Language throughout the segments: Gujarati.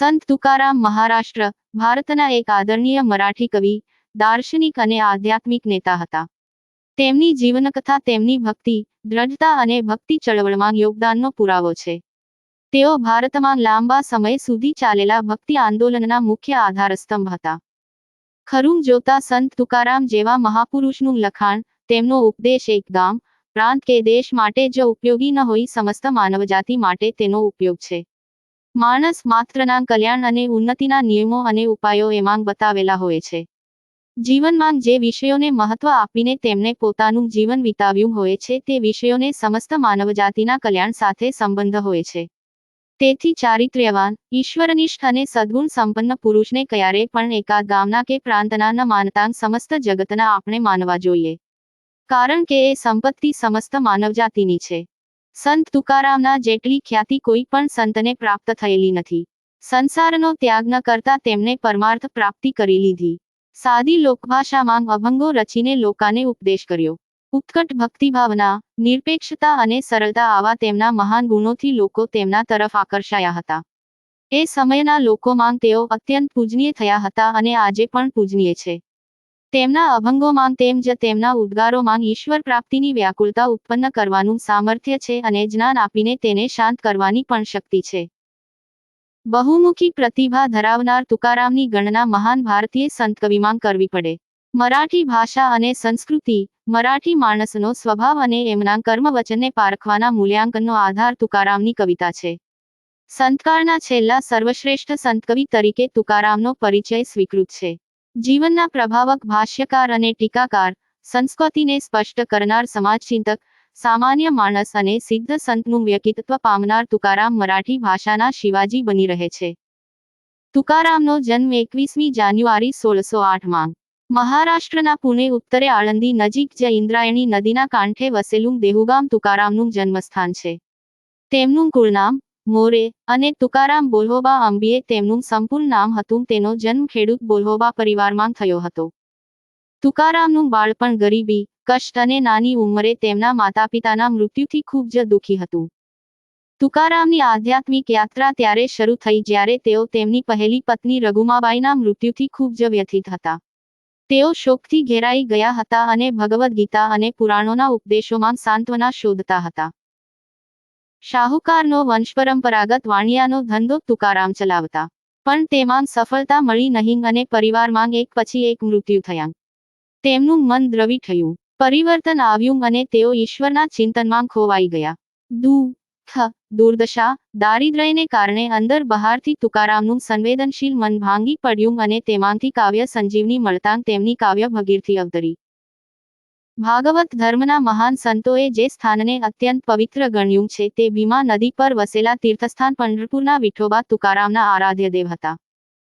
સંત તુકારામ મહારાષ્ટ્ર, ભારતના એક આદરણીય મરાઠી કવિ, દાર્શનિક અને આધ્યાત્મિક નેતા હતા. તેમની જીવનકથા તેમની ભક્તિ, દ્રઢતા અને ભક્તિ ચળવળમાં યોગદાનનો પુરાવો છે. તેઓ ભારતમાં લાંબા સમય સુધી ચાલેલા ભક્તિ આંદોલનના મુખ્ય આધારસ્તંભ હતા. ખરું જોતા સંત તુકારામ જેવા મહાપુરુષનું લખાણ, તેમનો ઉપદેશ એક ગામ, પ્રાંત કે દેશ માટે જ ઉપયોગી ન હોઈ સમસ્ત માનવજાતિ માટે તેનો ઉપયોગ છે. માણસ માત્રના કલ્યાણ અને ઉન્નતિના નિયમો અને ઉપાયો એમાં બતાવેલા હોય છે. જીવનમાં જે વિષયોને મહત્વ આપીને તેમણે પોતાનું જીવન વિતાવ્યું હોય છે, તે વિષયોને સમસ્ત માનવજાતિના કલ્યાણ સાથે સંબંધ હોય છે. તેથી ચારિત્ર્યવાન, ઈશ્વરનિષ્ઠ અને સદગુણ સંપન્ન પુરુષને ક્યારે પણ એકાદ ગામના કે પ્રાંતના ન માનતા સમસ્ત જગતના આપણે માનવા જોઈએ. કારણ કે એ સંપત્તિ સમસ્ત માનવજાતિની છે. સંત તુકારામના જેટલી ખ્યાતિ કોઈ પણ સંતને પ્રાપ્ત થયેલી નથી. સંસારનો ત્યાગ ન કરતા તેમણે પરમાર્થ પ્રાપ્તિ કરી લીધી. સાદી લોકભાષામાં અભંગો રચીને લોકાને ઉપદેશ કર્યો. ઉત્કટ ભક્તિભાવના, નિરપેક્ષતા અને સરળતા આવા તેમના મહાન ગુણોથી લોકો તેમના તરફ આકર્ષાયા હતા. એ સમયના લોકોમાં તેઓ અત્યંત પૂજનીય થયા હતા અને આજે પણ પૂજનીય છે. તેમના અભંગોમાં તેમ જ તેમના ઉદ્ગારોમાં ઈશ્વર પ્રાપ્તિની વ્યાકુળતા ઉત્પન્ન કરવાનું સામર્થ્ય છે અને જ્ઞાન આપીને તેને શાંત કરવાની પણ શક્તિ છે. બહુમુખી પ્રતિભા ધરાવનાર તુકારામની ગણના મહાન ભારતીય સંત કવિમાં કરવી પડે. મરાઠી ભાષા અને સંસ્કૃતિ, મરાઠી માણસનો સ્વભાવ અને એમના કર્મવચનને પારખવાના મૂલ્યાંકનનો આધાર તુકારામની કવિતા છે. સંતકાળના છેલ્લા સર્વશ્રેષ્ઠ સંતકવિ તરીકે તુકારામનો પરિચય સ્વીકૃત છે. જીવનના પ્રભાવક ભાષ્યકાર અને ટીકાકાર, સંસ્કૃતિને સ્પષ્ટ કરનાર સમાજચિંતક, સામાન્ય માણસ અને સિદ્ધ સંતનું વ્યક્તિત્વ પામનાર તુકારામ મરાઠી ભાષાના શિવાજી બની રહે છે. તુકારામનો જન્મ એકવીસમી જાન્યુઆરી સોળસો આઠમાં. મહારાષ્ટ્રના પુણે ઉત્તરે આળંદી નજીક જે ઇન્દ્રાયણી નદીના કાંઠે વસેલું દેહુગામ તુકારામનું જન્મસ્થાન છે. તેમનું કુળનામ મોરે અને તુકારામ બોલ્હોબા અંબીએ તેમનું સંપૂર્ણ નામ હતું. તેનો જન્મ ખેડૂત બોલ્હોબા પરિવારમાં થયો હતો. તુકારામનું બાળપણ ગરીબી, કષ્ટ અને નાની ઉંમરે તેમના માતાપિતાના મૃત્યુથી ખૂબ જ દુઃખી હતું. તુકારામની આધ્યાત્મિક યાત્રા ત્યારે શરૂ થઈ જ્યારે તેઓ તેમની પહેલી પત્ની રઘુમાબાઈના મૃત્યુથી ખૂબ જ વ્યથિત હતા. તેઓ શોકથી ઘેરાઈ ગયા હતા અને ભગવદ્ ગીતા અને પુરાણોના ઉપદેશોમાં સાંત્વના શોધતા હતા. શાહુકારનો વંશપરંપરાગત વાણિયાનો ધંધો તુકારામ ચલાવતા. પણ તેમાં સફળતા મળી નહીં અને પરિવારમાં એક પછી એક મૃત્યુ થયા. તેમનું મન દ્રવી થયું. પરિવર્તન આવ્યું અને તેઓ ઈશ્વરના ચિંતનમાં ખોવાઈ ગયા. દુઃખ દુર્દશા, દારિદ્ર્યને કારણે અંદર બહારથી તુકારામનું સંવેદનશીલ મન ભાંગી પડ્યું અને તેમાંથી કાવ્ય સંજીવની મળતાં તેમની કાવ્ય ભગીરથી અવતરી. ભાગવત ધર્મના મહાન સંતોએ જે સ્થાનને અત્યંત પવિત્ર ગણ્યું છે તે ભીમા નદી પર વસેલા તીર્થસ્થાન પંઢરપુરના વિઠોબા તુકારામના આરાધ્ય દેવ હતા.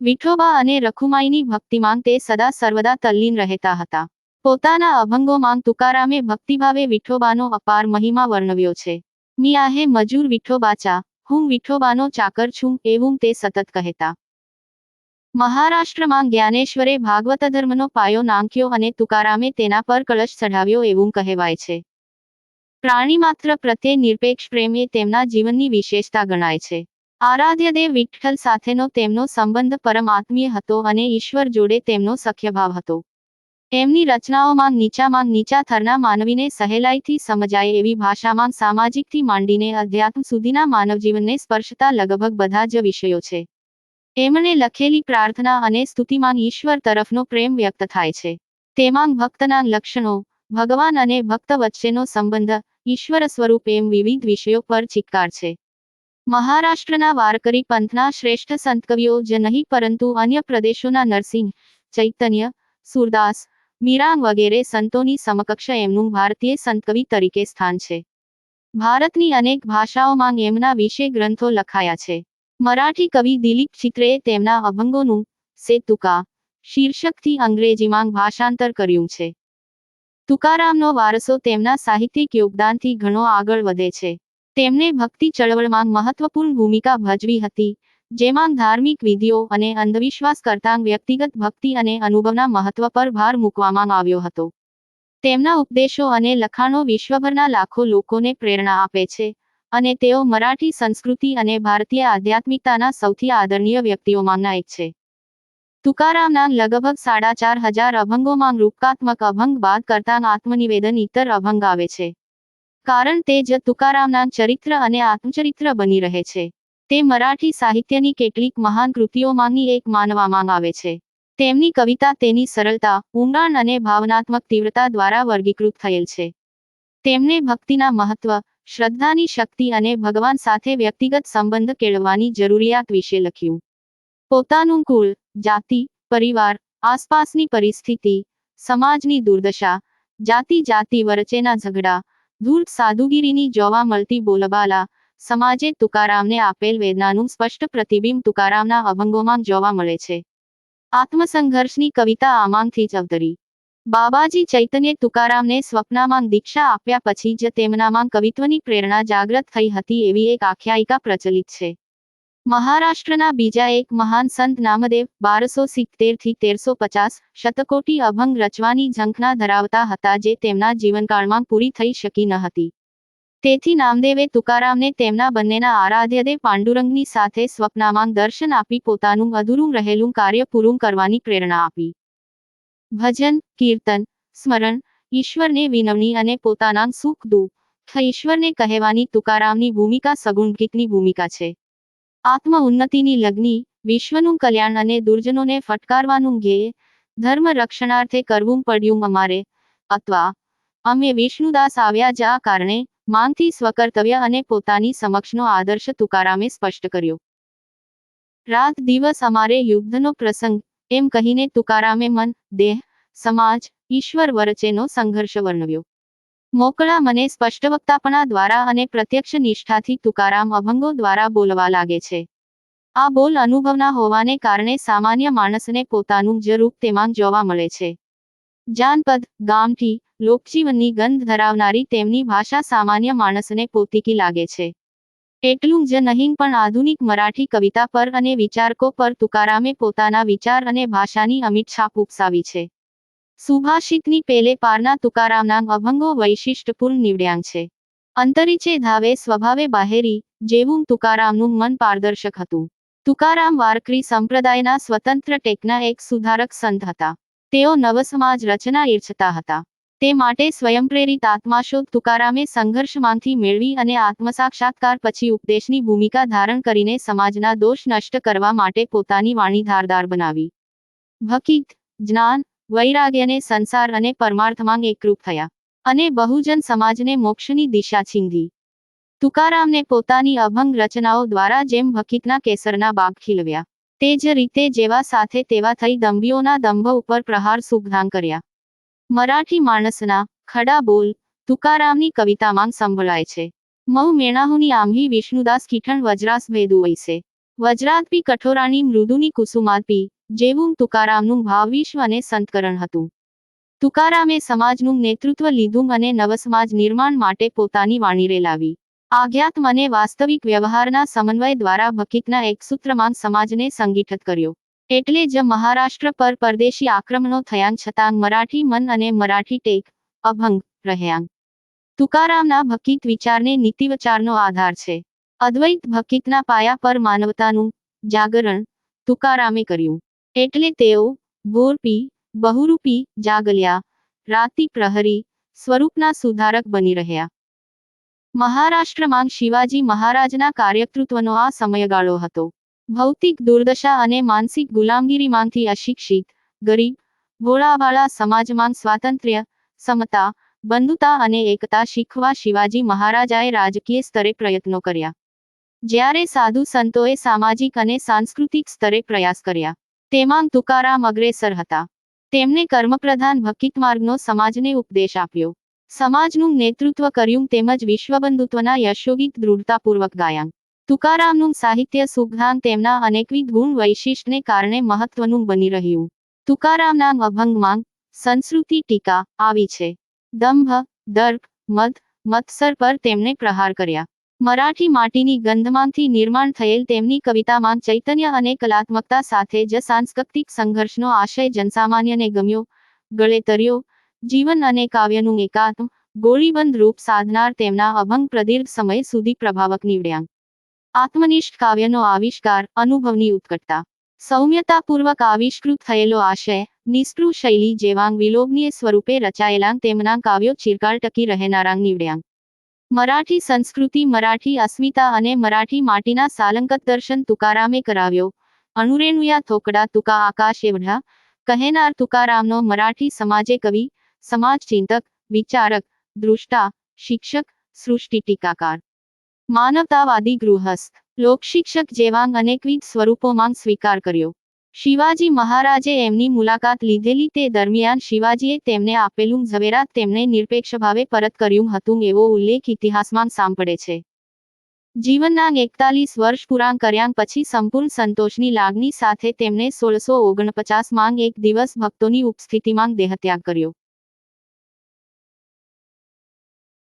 વિઠોબા અને રખુમાઈની ભક્તિમાં તે સદા સર્વદા તલ્લીન રહેતા હતા. પોતાના અભંગોમાં તુકારામે ભક્તિભાવે વિઠોબાનો અપાર મહિમા વર્ણવ્યો છે. મિયાહે મજૂર વિઠોબાચા, હું વિઠોબાનો ચાકર છું, એવું તે સતત કહેતા. મહારાષ્ટ્રમાં જ્ઞાનેશ્વરે ભાગવત ધર્મનો પાયો નાંખ્યો અને તુકારામે તેના પર કળશ ચઢાવ્યો એવું કહેવાય છે. પ્રાણી માત્ર પ્રત્યે નિરપેક્ષ પ્રેમ એ તેમના જીવનની વિશેષતા ગણાય છે. આરાધ્યદેવ વિઠ્ઠલ સાથેનો તેમનો સંબંધ પરમાત્મીય હતો અને ઈશ્વર જોડે તેમનો સખ્યભાવ હતો. એમની રચનાઓમાં નીચામાં નીચા થરના માનવીને સહેલાઈથી સમજાય એવી ભાષામાં સામાજિકથી માંડીને અધ્યાત્મ સુધીના માનવજીવનને સ્પર્શતા લગભગ બધા જ વિષયો છે. એમણે લખેલી પ્રાર્થના અને સ્તુતિમાં ઈશ્વર તરફનો પ્રેમ વ્યક્ત થાય છે. તેમાં ભક્તના લક્ષણો, ભગવાન અને ભક્ત વચ્ચેનો સંબંધ, ઈશ્વર સ્વરૂપ એમ વિવિધ વિષયો પર ચિક્કાર છે. મહારાષ્ટ્રના વારકરી પંથના શ્રેષ્ઠ સંતકવિઓ જ નહીં પરંતુ અન્ય પ્રદેશોના નરસિંહ, ચૈતન્ય, સુરદાસ, મીરાંગ વગેરે સંતોની સમકક્ષ એમનું ભારતીય સંતકવિ તરીકે સ્થાન છે. ભારતની અનેક ભાષાઓમાં એમના વિશે ગ્રંથો લખાયા છે. મરાઠી કવિ દિલીપ ચિત્રેએ તેમના અભંગોનું સે તુકા શીર્ષકથી અંગ્રેજીમાં ભાષાંતર કર્યું છે. તુકારામનો વારસો તેમના સાહિત્યિક યોગદાનથી ઘણો આગળ વધે છે. તેમણે ભક્તિ ચળવળમાં મહત્વપૂર્ણ ભૂમિકા ભજવી હતી, જેમાં ધાર્મિક વિધિઓ અને અંધવિશ્વાસ કરતાં વ્યક્તિગત ભક્તિ અને અનુભવના મહત્વ પર ભાર મૂકવામાં આવ્યો હતો. તેમના ઉપદેશો અને લખાણો વિશ્વભરના લાખો લોકોને પ્રેરણા આપે છે અને તેઓ મરાઠી સંસ્કૃતિ અને ભારતીય આધ્યાત્મિકતાના સૌથી આદરણીય વ્યક્તિઓમાંના એક છે. તુકારામના લગભગ સાડા ચાર હજાર અભંગોમાં રૂપકાત્મક અભંગ બાદ કરતાં આત્મનિવેદન ઇતર અભંગ આવે છે. કારણ તે જ તુકારામના ચરિત્ર અને આત્મચરિત્ર બની રહે છે. તે મરાઠી સાહિત્યની કેટલીક મહાન કૃતિઓમાંની એક માનવામાં આવે છે. તેમની કવિતા તેની સરળતા, ઊંડાણ અને ભાવનાત્મક તીવ્રતા દ્વારા વર્ગીકૃત થયેલ છે. તેમને ભક્તિના મહત્વ શ્રદ્ધાની શક્તિ અને ભગવાન સાથે વ્યક્તિગત સંબંધ કેળવવાની જરૂરિયાત વિશે લખ્યું. પોતાનું કુળ, જાતિ, પરિવાર, આસપાસની પરિસ્થિતિ, સમાજની દુર્દશા, જાતિ જાતિ વરચેના ઝઘડા, ધૂળ સાધુગીરીની જોવા મળતી બોલબાલા, સમાજે તુકારામને આપેલ વેદનાનું સ્પષ્ટ પ્રતિબિંબ તુકારામના અભંગોમાં જોવા મળે છે. આત્મસંઘર્ષની કવિતા આમાંગથી જ અવતરી. બાબાજી ચૈતન્ય તુકારામને સ્વપ્નામાં દીક્ષા આપ્યા પછી જ તેમનામાં કવિત્વની પ્રેરણા જાગ્રત થઈ હતી એવી એક આખ્યાયિકા પ્રચલિત છે. મહારાષ્ટ્રના બીજા એક મહાન સંત નામદેવ બારસો સિત્તેરથી તેરસો પચાસ શતકોટી અભંગ રચવાની ઝંખના ધરાવતા હતા જે તેમના જીવનકાળમાં પૂરી થઈ શકી ન હતી. તેથી નામદેવે તુકારામને તેમના બંનેના આરાધ્યદેવ પાંડુરંગની સાથે સ્વપ્નામાં દર્શન આપી પોતાનું અધૂરું રહેલું કાર્ય પૂરું કરવાની પ્રેરણા આપી. ભજન, કીર્તન, સ્મરણ, ઈશ્વરને વિનવણી અને પોતાના સુખ દુઃખ ઈશ્વરને કહેવાની તુકારામની ભૂમિકા સગુણગીતની ભૂમિકા છે. આત્મ ઉન્નતિની લગ્ની, વિશ્વનું કલ્યાણ અને દુર્જનોને ફટકારવાનું ધ્યેય, ધર્મ રક્ષણાર્થે કરવું પડ્યું અમારે. અથવા, અમે વિષ્ણુદાસ આવ્યા જ આ કારણે માંગથી સ્વકર્તવ્ય અને પોતાની સમક્ષનો આદર્શ તુકારામે સ્પષ્ટ કર્યો. રાત દિવસ અમારે યુદ્ધનો પ્રસંગ એમ કહીને તુકારામે મન, દેહ, સમાજ, ઈશ્વર વચ્ચેનો સંઘર્ષ વર્ણવ્યો. મોકળા મને સ્પષ્ટવક્તાપણા દ્વારા અને પ્રત્યક્ષ નિષ્ઠાથી તુકારામ અભંગો દ્વારા બોલવા લાગે છે. આ બોલ અનુભવના હોવાને કારણે સામાન્ય માણસને પોતાનું જ રૂપ તેમાં જોવા મળે છે. જાનપદ ગામથી લોકજીવનની ગંધ ધરાવનારી તેમની ભાષા સામાન્ય માણસને પોતીકી લાગે છે. એટલું જ નહીં, પણ આધુનિક મરાઠી કવિતા પર અને વિચારકો પર તુકારામે પોતાના વિચાર અને ભાષાની અમિત છાપ ઉપસાવી છે. સુભાષિતની પેલે પારના તુકારામના અભંગો વૈશિષ્ટપૂર્ણ નીવડ્યાંગ છે. અંતરિચે ધાવે સ્વભાવે બાહેરી, જેવું તુકારામનું મન પારદર્શક હતું. તુકારામ વારકરી સંપ્રદાયના સ્વતંત્ર ટેકના એક સુધારક સંત હતા. તેઓ નવસમાજ રચના ઈચ્છતા હતા. તે માટે સ્વયંપ્રેરિત આત્માશોધ તુકારામે સંઘર્ષમાંથી મેળવી અને આત્મસાક્ષાત્કાર પછી ઉપદેશની ભૂમિકા ધારણ કરીને સમાજના દોષ નષ્ટ કરવા માટે પોતાની વાણી ધારદાર બનાવી. ભકિત, જ્ઞાન વૈરાગ્યને સંસાર અને પરમાર્થમાં એકરૂપ થયા અને બહુજન સમાજને મોક્ષની દિશા છીંધી તુકારામને પોતાની અભંગ રચનાઓ દ્વારા જેમ ભકિતના કેસરના બાગ ખીલવ્યા, તે જ રીતે જેવા સાથે તેવા થઈ દંભીઓના દંભ ઉપર પ્રહાર સુગધાન કર્યા. મરાઠી માણસના ખડા બોલ તુકારામની કવિતામાં સંભળાય છે. મઉ મેણાહુની આમહી વિષ્ણુદાસ કીઠણ વજરાસ ભેદુ વૈસે. વજરાતપી કઠોરાની મૃદુની કુસુમાતપી જેવું તુકારામનું ભાવવિશ્વ અને સંતકરણ હતું. તુકારામે સમાજનું નેતૃત્વ લીધું અને નવસમાજ નિર્માણ માટે પોતાની વાણીરે લાવી આઘ્યાત્મ અને વાસ્તવિક વ્યવહારના સમન્વય દ્વારા ભકિતના એક સૂત્રમાં સમાજને સંગઠિત કર્યો. એટલે જ મહારાષ્ટ્ર પર પરદેશી આક્રમણો થયા છતાં મરાઠી મન અને મરાઠી ટેક અભંગ રહ્યા તુકારામના ભકિત વિચારને નીતિવચારનો આધાર છે. અદ્વૈત ભકિતના પાયા પર માનવતાનું જાગરણ તુકારામે કર્યું. એટલે તેઓ ભોરપી બહુરૂપી, જાગલ્યા, રાતિ પ્રહરી સ્વરૂપના સુધારક બની રહ્યા. મહારાષ્ટ્રમાં શિવાજી મહારાજના કાર્યકૃત્વનો આ સમયગાળો હતો. ભૌતિક દુર્દશા અને માનસિક ગુલામગીરીમાંથી અશિક્ષિત, ગરીબ, ભોળાવાળા સમાજમાં સ્વાતંત્ર્ય, સમતા, બંધુતા અને એકતા શીખવા શિવાજી મહારાજાએ રાજકીય સ્તરે પ્રયત્નો કર્યા. જ્યારે સાધુ સંતોએ સામાજિક અને સાંસ્કૃતિક સ્તરે પ્રયાસ કર્યા, તેમાં તુકારામ અગ્રેસર હતા. તેમણે કર્મપ્રધાન ભક્તિત માર્ગનો સમાજને ઉપદેશ આપ્યો. સમાજનું નેતૃત્વ કર્યું તેમજ વિશ્વબંધુત્વના યશોગીત દૃઢતાપૂર્વક ગાયાં તુકારામનું સાહિત્ય સુગધાન તેમના અનેકવિધ ગુણ વૈશિષ્ટને કારણે મહત્વનું બની રહ્યું. તુકારામના અભંગમાં સંસ્કૃતિ ટીકા આવી છે. દંભ, દર્પ, મધ, મત્સર પર તેમણે પ્રહાર કર્યા. મરાઠી માટીની ગંધમાંથી નિર્માણ થયેલ તેમની કવિતામાં ચૈતન્ય અને કલાત્મકતા સાથે જ સાંસ્કૃતિક સંઘર્ષનો આશય જનસામાન્યને ગમ્યો. ગળે તર્યો. જીવન અને કાવ્યનું એકાત્મ, ગોળીબંધ રૂપ સાધનાર તેમના અભંગ પ્રદીર્ઘ સમય સુધી પ્રભાવક નીવડ્યા. આત્મનિષ્ઠ કાવ્યનો આવિષ્કાર અનુભવની ઉત્કટતા. સૌમ્યતાપૂર્વક આવિષ્કૃત થયેલો આશય, નિષ્કૃ શૈલી જેવાંગ વિલોભનીય સ્વરૂપે રચાયેલાંગ તેમના કાવ્યો ચિરકાળ ટકી રહેનારાંગ નીવડ્યાંગ. મરાઠી સંસ્કૃતિ મરાઠી અસ્મિતા અને મરાઠી માટીના સાલંકત દર્શન તુકારામે કરાવ્યો. અણુરેણુયા થોકડા તુકા આકાશ એવઢા, કહેનાર તુકારામનો મરાઠી સમાજે કવિ સમાજ ચિંતક વિચારક, દૃષ્ટા, શિક્ષક, સૃષ્ટિ ટીકાકાર. માનવતાવાદી ગૃહસ્થ, લોકશિક્ષક જેવાંગ અનેકવિધ સ્વરૂપોમાં સ્વીકાર કર્યો. શિવાજી મહારાજે એમની મુલાકાત લીધેલી તે દરમિયાન શિવાજીએ તેમને આપેલું ઝવેરાત તેમને નિરપેક્ષ ભાવે પરત કર્યું હતું એવો ઉલ્લેખ ઇતિહાસમાં સાંપડે છે. જીવનના એકતાલીસ વર્ષ પુરાણ કર્યા પછી સંપૂર્ણ સંતોષની લાગણી સાથે તેમણે સોળસો ઓગણપચાસ માંગ એક દિવસ ભક્તોની ઉપસ્થિતિમાં દેહત્યાગ કર્યો.